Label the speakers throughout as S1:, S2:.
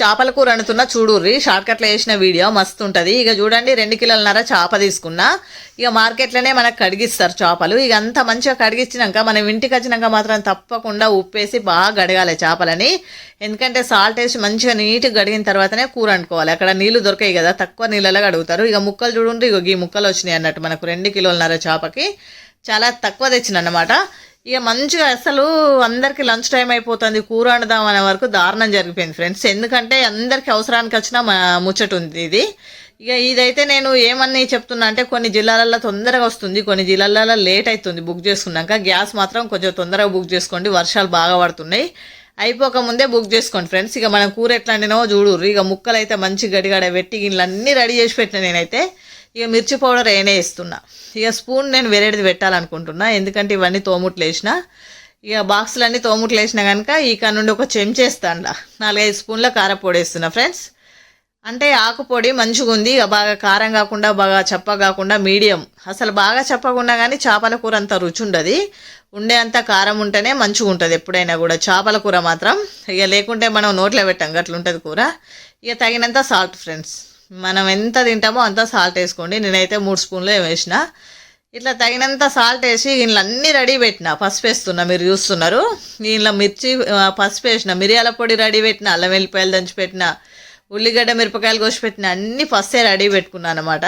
S1: చేపల కూర అనుతున్నా చూడుర్రి షార్ట్ కట్లో వేసిన వీడియో మస్తు ఉంటుంది. ఇక చూడండి రెండు కిలోలన్నర చేప తీసుకున్నా. ఇక మార్కెట్లోనే మనకు కడిగిస్తారు చేపలు. ఇక అంత మంచిగా కడిగించినాక మనం ఇంటికి వచ్చినాక మాత్రం తప్పకుండా ఉప్పేసి బాగా కడగాలి చేపలని. ఎందుకంటే సాల్ట్ వేసి మంచిగా నీట్గా కడిగిన తర్వాతనే కూర అనుకోవాలి అక్కడ నీళ్ళు దొరకాయి కదా తక్కువ నీళ్ళలో కడుగుతారు. ఇక ముక్కలు చూడండి ఇక ఈ ముక్కలు వచ్చినాయి అన్నట్టు మనకు రెండు కిలోలన్నర చేపకి. చాలా తక్కువ తెచ్చిన అన్నమాట ఇక మంచిగా అసలు అందరికి లంచ్ టైం అయిపోతుంది కూర వండుదాం అనే వరకు దారుణం జరిగిపోయింది ఫ్రెండ్స్. ఎందుకంటే అందరికి అవసరానికి వచ్చిన మ- ముచ్చట ఉంది ఇది. ఇక ఇదైతే నేను ఏమని చెప్తున్నా అంటే కొన్ని జిల్లాలలో తొందరగా వస్తుంది కొన్ని జిల్లాలలో లేట్ అవుతుంది బుక్ చేసుకున్నాక. గ్యాస్ మాత్రం కొంచెం తొందరగా బుక్ చేసుకోండి వర్షాలు బాగా పడుతున్నాయి. అయిపోక ముందే బుక్ చేసుకోండి ఫ్రెండ్స్. ఇక మనం కూర ఎట్లా వండినో చూడు ఇక ముక్కలు అయితే మంచి గడిగడ పెట్టి గిన్నెలు అన్నీ రెడీ చేసి పెట్టిన నేనైతే. ఇక మిర్చి పౌడర్ ఏనే ఇస్తున్నా ఇక స్పూన్ నేను వేరేది పెట్టాలనుకుంటున్నా. ఎందుకంటే ఇవన్నీ తోముట్లు వేసిన. ఇక బాక్సులన్నీ తోముట్లు వేసిన కనుక ఇక నుండి ఒక చెంచేస్తాను నాలుగైదు స్పూన్ల కారపొడి వేస్తున్నా ఫ్రెండ్స్. అంటే ఆకుపొడి మంచిగా ఉంది. ఇక బాగా కారం కాకుండా బాగా చప్ప కాకుండా మీడియం. అసలు బాగా చప్పకుండా కానీ చేపల కూర అంత రుచి ఉండదు. ఉండే అంత కారం ఉంటేనే మంచిగా ఉంటుంది ఎప్పుడైనా కూడా. చేపల కూర మాత్రం. ఇక లేకుంటే మనం నోట్లో పెట్టాం. అట్లా ఉంటుంది కూర. ఇక తగినంత సాల్ట్ ఫ్రెండ్స్. మనం ఎంత తింటామో అంత సాల్ట్ వేసుకోండి. నేనైతే మూడు స్పూన్లు వేసిన. ఇట్లా తగినంత సాల్ట్ వేసి దీనిలో అన్నీ రెడీ పెట్టిన. పసుపు వేస్తున్నా మీరు చూస్తున్నారు. దీనిలో మిర్చి పసుపు వేసిన. మిరియాల పొడి రెడీ పెట్టిన. అల్లం వెల్లిపాయలు దంచి పెట్టిన. ఉల్లిగడ్డ మిరపకాయలు కోసి పెట్టిన. అన్నీ ఫస్టే రెడీ పెట్టుకున్నాను అనమాట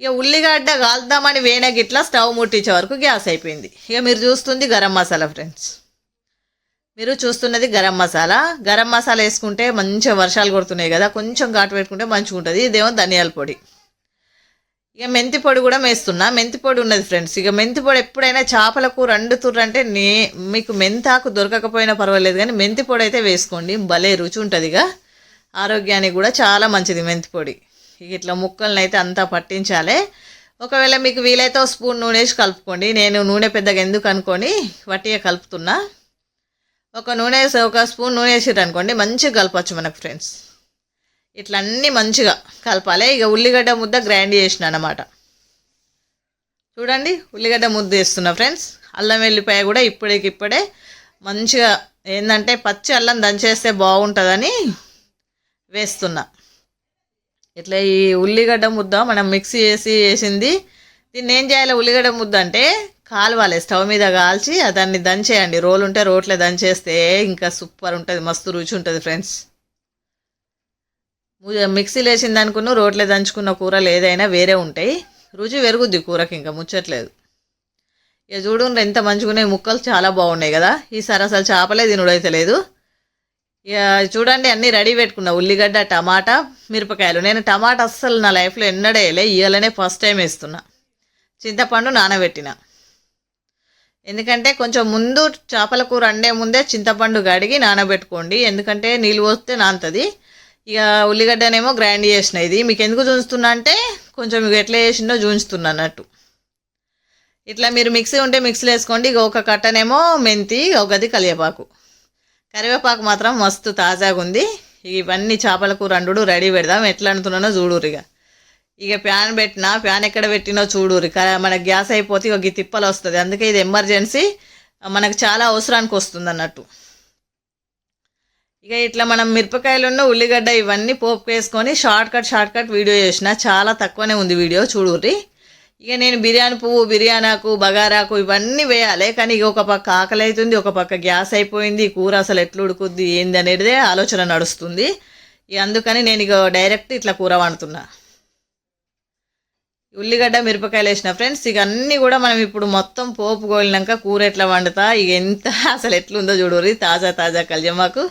S1: ఇక ఉల్లిగడ్డ కాల్దామని వేనగిట్లా స్టవ్ ముట్టించే వరకు గ్యాస్ అయిపోయింది. ఇక మీరు చూస్తుంది గరం మసాలా ఫ్రెండ్స్ మీరు చూస్తున్నది గరం మసాలా. గరం మసాలా వేసుకుంటే మంచిగా వర్షాలు కొడుతున్నాయి కదా కొంచెం ఘాటు పెట్టుకుంటే మంచిగా ఉంటుంది. ఇదేమో ధనియాల పొడి. ఇక మెంతి పొడి కూడా వేస్తున్నా. మెంతి పొడి ఉన్నది ఫ్రెండ్స్. ఇక మెంతి పొడి ఎప్పుడైనా చేపల కూర అంటే నే మీకు మెంతాకు దొరకకపోయినా పర్వాలేదు కానీ మెంతి పొడి అయితే వేసుకోండి. భలే రుచి ఉంటుంది ఇక. ఆరోగ్యానికి కూడా చాలా మంచిది మెంతి పొడి. ఇక ఇట్లా ముక్కలను అయితే అంతా పట్టించాలి. ఒకవేళ మీకు వీలైతే స్పూన్ నూనె వేసి కలుపుకోండి. నేను నూనె పెద్దగా ఎందుకు అనుకొని వట్టిగా కలుపుతున్నా. ఒక నూనె వేసి ఒక స్పూన్ నూనె వేసారు అనుకోండి మంచిగా కలపచ్చు మనకు ఫ్రెండ్స్ ఇట్లా అన్నీ మంచిగా కలపాలి. ఇక ఉల్లిగడ్డ ముద్ద గ్రైండ్ చేసిన అనమాట చూడండి ఉల్లిగడ్డ ముద్ద వేస్తున్నా ఫ్రెండ్స్ అల్లం వెల్లిపాయ కూడా ఇప్పటికిప్పుడే మంచిగా ఏంటంటే పచ్చి అల్లం దంచేస్తే బాగుంటుందని వేస్తున్నా. ఇట్లా ఈ ఉల్లిగడ్డ ముద్ద మనం మిక్సీ చేసి వేసింది. దీన్ని ఏం చేయాలి? ఉల్లిగడ్డ ముద్ద అంటే కాలవాలి. స్టవ్ మీద కాల్చి దాన్ని దంచేయండి. రోల్ ఉంటే రోట్లో దంచేస్తే ఇంకా సూపర్ ఉంటుంది. మస్తు రుచి ఉంటుంది ఫ్రెండ్స్. మిక్సీ మిక్సీలో వేసింది అనుకున్న రోట్లో దంచుకున్న కూరలు ఏదైనా వేరే ఉంటాయి. రుచి పెరుగుద్ది కూరకి ఇంకా ముచ్చట్లేదు. ఇక చూడండి ఎంత మంచిగున్నాయి ముక్కలు చాలా బాగున్నాయి కదా. ఈసారి అసలు చేపలే తినుడైతే లేదు. ఇక చూడండి అన్నీ రెడీ పెట్టుకున్నా. ఉల్లిగడ్డ టమాటా మిరపకాయలు. నేను టమాటా అస్సలు నా లైఫ్లో ఎన్నడూ ఇవ్వాలనే ఇయ్యాలనే ఫస్ట్ టైం వేస్తున్నా. చింతపండు నానబెట్టిన. ఎందుకంటే కొంచెం ముందు చేపల కూర అండే ముందే చింతపండు కడిగి నానబెట్టుకోండి. ఎందుకంటే నీళ్ళు పోస్తే నాంతది ఇక ఉల్లిగడ్డనేమో గ్రైండ్ చేసిన ఇది. మీకు ఎందుకు చూస్తున్నా అంటే కొంచెం మీకు ఎట్లా చేసిందో చూపిస్తున్నా అన్నట్టు. ఇట్లా మీరు మిక్సీ ఉంటే మిక్సీలో వేసుకోండి. ఇక ఒక కట్టనేమో మెంతి ఒకది కలియపాకు కరివేపాకు. మాత్రం మస్తు తాజాగా ఉంది ఇవన్నీ చేపల కూర అండు రెడీ పెడదాం. ఎట్లా అంటున్నానో చూడురిగా ఇక ఫ్యాన్ ప్యాన్ పెట్టినా ప్యాన్ ఎక్కడ పెట్టినో చూడురు మనకు గ్యాస్ అయిపోతే ఒక తిప్పలు వస్తుంది. అందుకే ఇది ఎమర్జెన్సీ మనకు చాలా అవసరానికి వస్తుంది అన్నట్టు ఇక ఇట్లా మనం మిరపకాయలున్న ఉల్లిగడ్డ ఇవన్నీ పోపు వేసుకొని short cut short cut video చేసిన చాలా తక్కువనే ఉంది వీడియో చూడుర్రి. ఇక నేను బిర్యానీ పువ్వు బిర్యానాకు బగారాకు ఇవన్నీ వేయాలి. కానీ ఇక ఒక పక్క ఆకలి అవుతుంది ఒక పక్క గ్యాస్ అయిపోయింది కూర అసలు ఎట్లా ఉడుకుద్ది ఏంది అనేది ఆలోచన నడుస్తుంది. ఇక అందుకని నేను ఇక డైరెక్ట్ ఇట్లా కూర వండుతున్నా. ఉల్లిగడ్డ మిరపకాయలు వేసిన ఫ్రెండ్స్ ఇక అన్నీ కూడా మనం ఇప్పుడు మొత్తం పోపు గోలినాక కూర ఎట్లా వండుతా ఇక ఎంత అసలు ఎట్లుందో చూడుర్రి తాజా తాజా కళ్యమాకు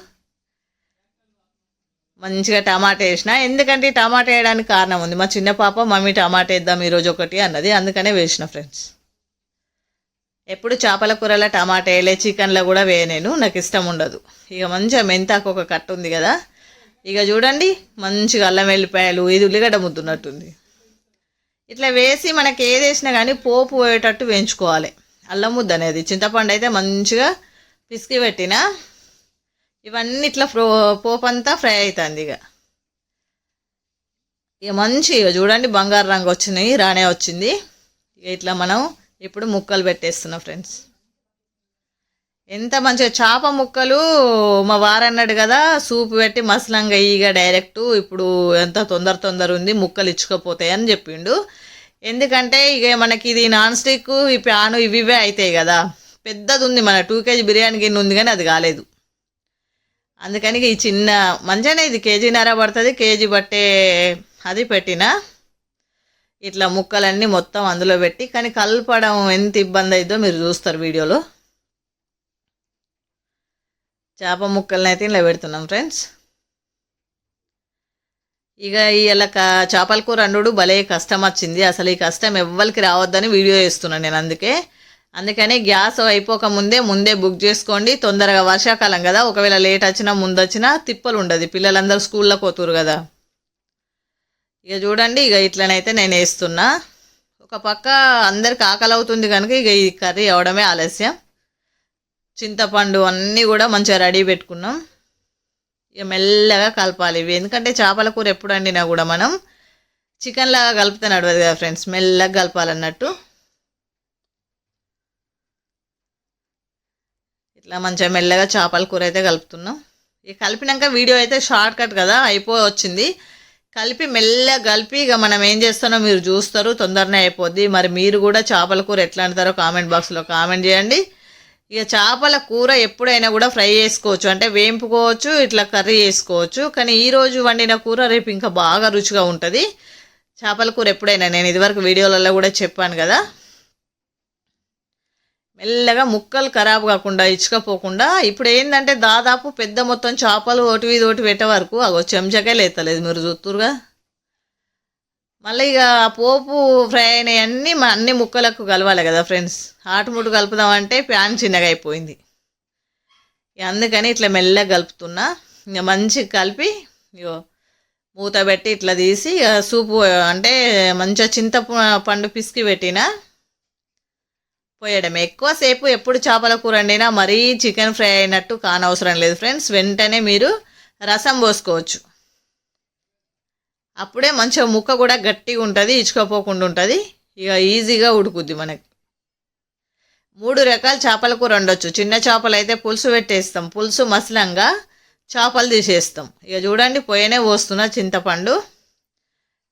S1: మంచిగా టమాటా వేసిన ఎందుకంటే టమాటా వేయడానికి కారణం ఉంది. మా చిన్న పాప మమ్మీ టమాటా వేద్దాం ఈరోజు ఒకటి అన్నది. అందుకనే వేసిన ఫ్రెండ్స్. ఎప్పుడు చేపల కూరలో టమాటా వేయలే చికెన్లో కూడా వేయనేను నాకు ఇష్టం ఉండదు. ఇక మంచిగా మెంతాకు ఒక కట్ట ఉంది కదా. ఇక చూడండి మంచిగా అల్లం వెల్లిపాయలు ఇది ఉల్లిగడ్డ ముద్దున్నట్టుంది. ఇట్లా వేసి మనకి ఏది వేసినా కానీ పోపు పోయేటట్టు వేయించుకోవాలి. అల్లం ముద్ద అనేది. చింతపండు అయితే మంచిగా పిసికి పెట్టిన ఇవన్నీ ఇట్లా పోపు అంతా ఫ్రై అవుతుంది ఇక. ఇక మంచి చూడండి బంగారు రంగు వచ్చినాయి రానే వచ్చింది. ఇక ఇట్లా మనం ఇప్పుడు ముక్కలు పెట్టేస్తున్నాం ఫ్రెండ్స్. ఎంత మంచిగా చేప ముక్కలు మా వారన్నాడు కదా సూప్ పెట్టి మసలంగా ఇక డైరెక్ట్ ఇప్పుడు ఎంత తొందర తొందర ఉంది ముక్కలు ఇచ్చుకపోతాయి అని చెప్పిండు. ఎందుకంటే ఇక మనకి ఇది నాన్ స్టిక్ ఈ ప్యాను ఇవి ఇవే అవుతాయి కదా. పెద్దది ఉంది మన టూ కేజీ బిర్యానీ గిన్నె ఉంది కానీ అది కాలేదు. అందుకని ఈ చిన్న మంచిగానే ఇది కేజీన్నర పడుతుంది కేజీ బట్టే అది పెట్టిన. ఇట్లా ముక్కలన్నీ మొత్తం అందులో పెట్టి కానీ కలపడం ఎంత ఇబ్బంది అయిందో మీరు చూస్తారు వీడియోలో. చేప ముక్కల్ని అయితే ఇలా పెడుతున్నాం ఫ్రెండ్స్ ఇక ఇలా చేపల కూర అండు భలే కష్టం వచ్చింది. అసలు ఈ కష్టం ఎవ్వరికి రావద్దని వీడియో చేస్తున్నాను నేను అందుకే. అందుకని గ్యాస్ అయిపోక ముందే ముందే బుక్ చేసుకోండి. తొందరగా వర్షాకాలం కదా ఒకవేళ లేట్ వచ్చినా ముందు వచ్చినా తిప్పలు ఉండదు. పిల్లలందరూ స్కూల్లో పోతురు కదా. ఇక చూడండి ఇక ఇట్లనైతే నేను వేస్తున్నా. ఒక పక్క అందరికి ఆకలి అవుతుంది కనుక ఇక ఈ కర్రీ అవడమే ఆలస్యం. చింతపండు అన్నీ కూడా మంచిగా రెడీ పెట్టుకున్నాం. ఇక మెల్లగా కలపాలి ఇవి. ఎందుకంటే చేపల కూర ఎప్పుడు వండినా కూడా మనం చికెన్ లాగా కలిపితే నడవదు కదా ఫ్రెండ్స్. మెల్లగా కలపాలన్నట్టు. ఇట్లా మంచిగా మెల్లగా చేపల కూర అయితే కలుపుతున్నాం. ఇక కలిపినాక వీడియో అయితే షార్ట్ కట్ కదా అయిపో వచ్చింది. కలిపి మెల్లగా కలిపి ఇక మనం ఏం చేస్తానో మీరు చూస్తారు. తొందరనే అయిపోద్ది. మరి మీరు కూడా చేపల కూర ఎట్లా అంటారో కామెంట్ బాక్స్లో కామెంట్ చేయండి. ఇక చేపల కూర ఎప్పుడైనా కూడా ఫ్రై చేసుకోవచ్చు. అంటే వేంపుకోవచ్చు ఇట్లా కర్రీ చేసుకోవచ్చు. కానీ ఈరోజు వండిన కూర రేపు ఇంకా బాగా రుచిగా ఉంటుంది. చేపల కూర ఎప్పుడైనా నేను ఇదివరకు వీడియోలలో కూడా చెప్పాను కదా. మెల్లగా ముక్కలు ఖరాబ్ కాకుండా ఇచ్చుకపోకుండా ఇప్పుడు ఏంటంటే దాదాపు పెద్ద మొత్తం చేపలు ఒకటి మీద ఒకటి పెట్టే వరకు అగో చెంచకే లేతలేదు మీరు చూస్తురుగా మళ్ళీ ఇక పోపు ఫ్రై అయినవన్నీ అన్ని ముక్కలకు కలవాలి కదా ఫ్రెండ్స్. ఆటుముట్టు కలుపుదామంటే ప్యాన్ చిన్నగా అయిపోయింది. అందుకని ఇట్లా మెల్లగా కలుపుతున్నా. ఇంకా మంచిగా కలిపి ఇగో మూత పెట్టి ఇట్లా తీసి ఇక సూపు అంటే మంచిగా చింత పండు పిసికి పెట్టిన పోయడం ఎక్కువసేపు ఎప్పుడు చేపల కూర వండినా మరీ చికెన్ ఫ్రై అయినట్టు కానవసరం లేదు ఫ్రెండ్స్. వెంటనే మీరు రసం పోసుకోవచ్చు. అప్పుడే మంచిగా ముక్క కూడా గట్టిగా ఉంటుంది ఇచ్చుకోపోకుండా ఉంటుంది. ఇక ఈజీగా ఉడుకుద్ది మనకి. మూడు రకాల చేపల కూర వండొచ్చు. చిన్న చేపలు అయితే పులుసు పెట్టేస్తాం. పులుసు మసలంగా చేపలు తీసేస్తాం. ఇక చూడండి పోయనే పోస్తున్నా చింతపండు.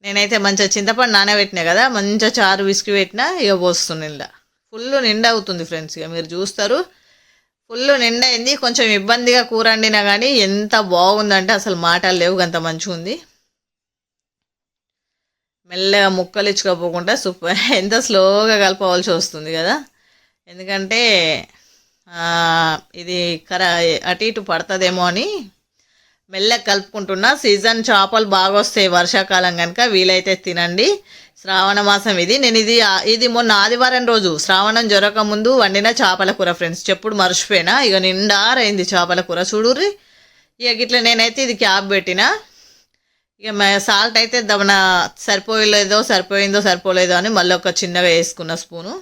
S1: నేనైతే మంచిగా చింతపండు నానబెట్టినా కదా మంచిగా చారు విసికి పెట్టినా ఇక పోస్తున్నా ఇలా ఫుల్ నిండా అవుతుంది ఫ్రెండ్స్ ఇక మీరు చూస్తారు. ఫుల్ నిండా అయింది. కొంచెం ఇబ్బందిగా కూర వండినా కానీ ఎంత బాగుందంటే అసలు మాటలు లేవు అంత మంచిగా ఉంది మెల్లగా ముక్కలు ఇచ్చుకోపోకుండా సూపర్. ఎంత స్లోగా కలపవలసి వస్తుంది కదా. ఎందుకంటే ఇది కర అటు ఇటు పడుతుందేమో అని మెల్లగా కలుపుకుంటున్నా. సీజన్ చేపలు బాగా వస్తాయి వర్షాకాలం కనుక వీలైతే తినండి. శ్రావణ మాసం ఇది. నేను ఇది ఇది మొన్న ఆదివారం రోజు శ్రావణం జరగక ముందు వండిన చేపల కూర ఫ్రెండ్స్. చెప్పుడు మర్చిపోయినా. ఇక నిండారైంది చేపల కూర. చూడుర్రి. ఇక ఇట్లా నేనైతే ఇది క్యాబ్ పెట్టిన. ఇక సాల్ట్ అయితే దమన సరిపోయలేదో సరిపోయిందో సరిపోలేదో అని మళ్ళీ ఒక చిన్నగా వేసుకున్న స్పూను.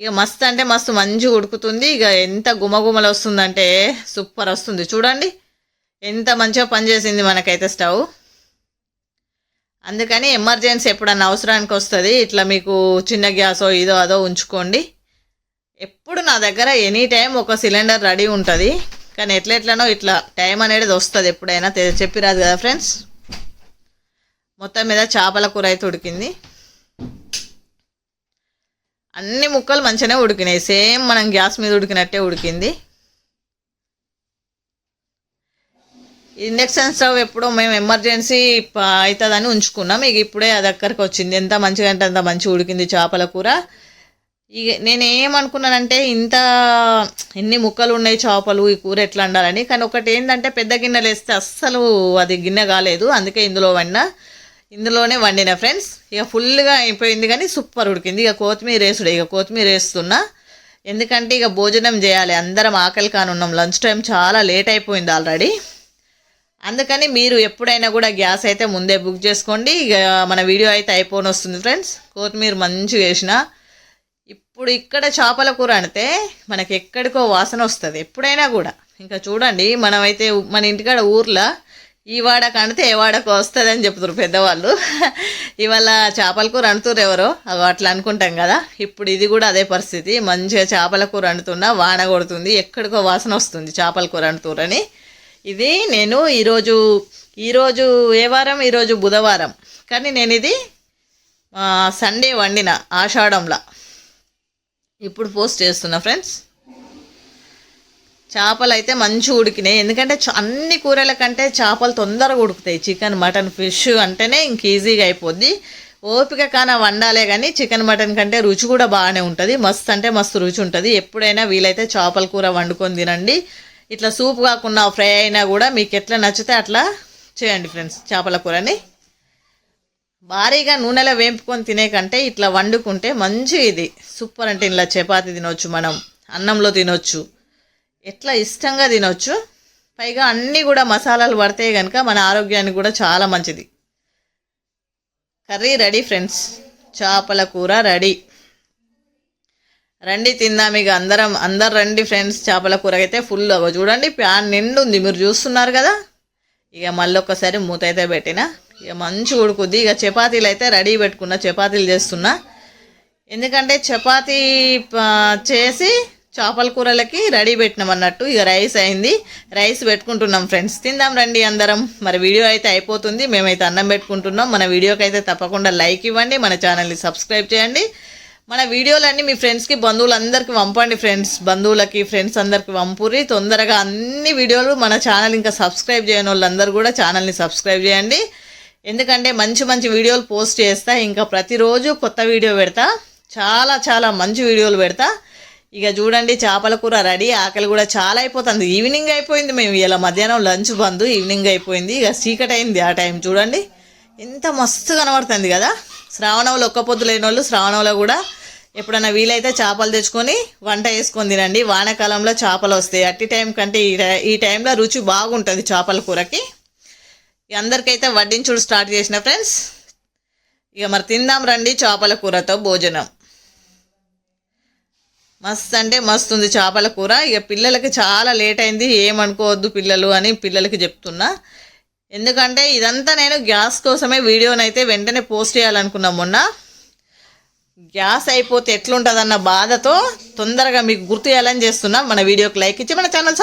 S1: ఇక మస్తు అంటే మస్తు మంచిగా ఉడుకుతుంది. ఇక ఎంత గుమగుమలు వస్తుందంటే సూపర్ వస్తుంది. చూడండి ఎంత మంచిగా పనిచేసింది మనకైతే స్టవ్. అందుకని ఎమర్జెన్సీ ఎప్పుడన్నా అవసరానికి వస్తుంది ఇట్లా మీకు చిన్న గ్యాసో ఇదో అదో ఉంచుకోండి. ఎప్పుడు నా దగ్గర ఎనీ టైం ఒక సిలిండర్ రెడీ ఉంటుంది. కానీ ఎట్లెట్లనో ఇట్లా టైం అనేది వస్తుంది ఎప్పుడైనా చెప్పిరాదు కదా ఫ్రెండ్స్? మొత్తం మీద చేపల కూర అయితే ఉడికింది. అన్ని ముక్కలు మంచిగానే ఉడికినాయి. సేమ్ మనం గ్యాస్ మీద ఉడికినట్టే ఉడికింది. ఇండక్షన్ స్టవ్ ఎప్పుడో మేము ఎమర్జెన్సీ అవుతుందని ఉంచుకున్నాం. ఇక ఇప్పుడే అది అక్కడికి వచ్చింది. ఎంత మంచిగా అంటే అంత మంచిగా ఉడికింది చేపల కూర. ఇక నేను ఏమనుకున్నానంటే ఇంత ఎన్ని ముక్కలు ఉన్నాయి చేపలు ఈ కూర ఎట్లా వండాలని కానీ ఒకటి ఏంటంటే పెద్ద గిన్నెలు వేస్తే అస్సలు అది గిన్నె కాలేదు. అందుకే ఇందులో వండిన. ఇందులోనే వండిన ఫ్రెండ్స్. ఇక ఫుల్గా అయిపోయింది కానీ సూపర్ ఉడికింది. ఇక కొత్తిమీర వేసుడు. ఇక కొత్తిమీర వేస్తున్నా. ఎందుకంటే ఇక భోజనం చేయాలి. అందరం ఆకలి కానున్నాం. లంచ్ టైం చాలా లేట్ అయిపోయింది ఆల్రెడీ. అందుకని మీరు ఎప్పుడైనా కూడా గ్యాస్ అయితే ముందే బుక్ చేసుకోండి. ఇక మన వీడియో అయితే అయిపోని వస్తుంది ఫ్రెండ్స్. కొత్తిమీర మంచిగా వేసిన. ఇప్పుడు ఇక్కడ చేపల కూర అంటే మనకి ఎక్కడికో వాసన వస్తుంది ఎప్పుడైనా కూడా. ఇంకా చూడండి మనమైతే మన ఇంటికాడ ఊర్లో ఈ వాడకు అంటే ఏ వాడకు వస్తుంది అని చెప్తారు పెద్దవాళ్ళు. ఇవాళ చేపల కూర అంటున్నారు ఎవరో అట్లా అనుకుంటాం కదా. ఇప్పుడు ఇది కూడా అదే పరిస్థితి. మంచిగా చేపల కూర అంటున్నా వాన కొడుతుంది ఎక్కడికో వాసన వస్తుంది చేపల కూర అంటురని ఇది నేను ఈరోజు ఈరోజు ఏ వారం ఈరోజు బుధవారం. కానీ నేను ఇది సండే వండిన ఆషాఢంలో. ఇప్పుడు పోస్ట్ చేస్తున్నా ఫ్రెండ్స్ చేపలు అయితే మంచి ఉడికినాయి. ఎందుకంటే చ- అన్ని కూరల కంటే చేపలు తొందరగా ఉడుకుతాయి. చికెన్ మటన్ ఫిష్ అంటేనే ఇంక ఈజీగా అయిపోద్ది. ఓపిక కాన వండాలే కానీ చికెన్ మటన్ కంటే రుచి కూడా బాగానే ఉంటుంది. మస్తు అంటే మస్తు రుచి ఉంటుంది. ఎప్పుడైనా వీలైతే చేపల కూర వండుకొని తినండి. ఇట్లా సూప్ కాకుండా ఫ్రై అయినా కూడా మీకు ఎట్లా నచ్చితే అట్లా చేయండి ఫ్రెండ్స్ చేపల కూరని. భారీగా నూనెలో వేపుకొని తినే కంటే ఇట్లా వండుకుంటే మంచి ఇది. సూపర్ అంటే ఇలా చపాతి తినొచ్చు మనం అన్నంలో తినొచ్చు. ఎట్లా ఇష్టంగా తినొచ్చు. పైగా అన్నీ కూడా మసాలాలు పడితే కనుక మన ఆరోగ్యానికి కూడా చాలా మంచిది. Curry ready friends. చేపల కూర రెడీ. రండి తిందాం ఇక అందరం అందరు రండి ఫ్రెండ్స్. చేపల కూర అయితే ఫుల్ చూడండి ప్యాన్ నిండు ఉంది మీరు చూస్తున్నారు కదా? ఇక మళ్ళీ ఒక్కసారి మూత అయితే పెట్టిన. ఇక మంచి ఉడుకుద్ది. ఇక చపాతీలు అయితే రెడీ పెట్టుకున్నా చపాతీలు చేస్తున్నా. ఎందుకంటే చపాతీ చేసి చేపల కూరలకి రెడీ పెట్టినాం అన్నట్టు. ఇక రైస్ అయింది. రైస్ పెట్టుకుంటున్నాం ఫ్రెండ్స్. తిందాం రండి అందరం. మరి వీడియో అయితే అయిపోతుంది. మేమైతే అన్నం పెట్టుకుంటున్నాం. మన వీడియోకి అయితే తప్పకుండా లైక్ ఇవ్వండి. మన ఛానల్ని సబ్స్క్రైబ్ చేయండి. మన వీడియోలన్నీ మీ ఫ్రెండ్స్కి బంధువులందరికీ పంపండి ఫ్రెండ్స్. బంధువులకి ఫ్రెండ్స్ అందరికి పంపురి తొందరగా అన్ని వీడియోలు మన ఛానల్ ఇంకా సబ్స్క్రైబ్ చేయని వాళ్ళందరూ కూడా ఛానల్ని సబ్స్క్రైబ్ చేయండి. ఎందుకంటే మంచి మంచి వీడియోలు పోస్ట్ చేస్తా. ఇంకా ప్రతిరోజు కొత్త వీడియో పెడతా. చాలా చాలా మంచి వీడియోలు పెడతా. ఇక చూడండి చేపల కూర రెడీ. ఆకలి కూడా చాలా అయిపోతుంది. ఈవినింగ్ అయిపోయింది మేము. ఇలా మధ్యాహ్నం లంచ్ బంద్. ఈవినింగ్ అయిపోయింది. ఇక చీకటి అయింది ఆ టైం చూడండి. ఎంత మస్తు కనబడుతుంది కదా. శ్రావణంలో ఒక్క పొద్దు లేని వాళ్ళు శ్రావణంలో కూడా ఎప్పుడైనా వీలైతే చేపలు తెచ్చుకొని వంట వేసుకొని తినండి. వానాకాలంలో చేపలు వస్తాయి. అట్టి టైం కంటే ఈ టై- ఈ టైంలో రుచి బాగుంటుంది చేపల కూరకి. అందరికైతే వడ్డించుడు స్టార్ట్ చేసిన ఫ్రెండ్స్ ఇక మరి తిందాం రండి చేపల కూరతో భోజనం. మస్తు అంటే మస్తు ఉంది చేపల కూర. ఇక పిల్లలకి చాలా లేట్ అయింది. ఏమనుకోవద్దు పిల్లలు అని పిల్లలకి చెప్తున్నా. ఎందుకంటే ఇదంతా నేను గ్యాస్ కోసమే వీడియోనైతే వెంటనే పోస్ట్ చేయాలనుకున్నా మొన్న. గ్యాస్ అయిపోతే ఎట్లుంటుందన్న బాధతో తొందరగా మీకు గుర్తు చేయాలని చేస్తున్నా. మన వీడియోకి లైక్ ఇచ్చి మన ఛానల్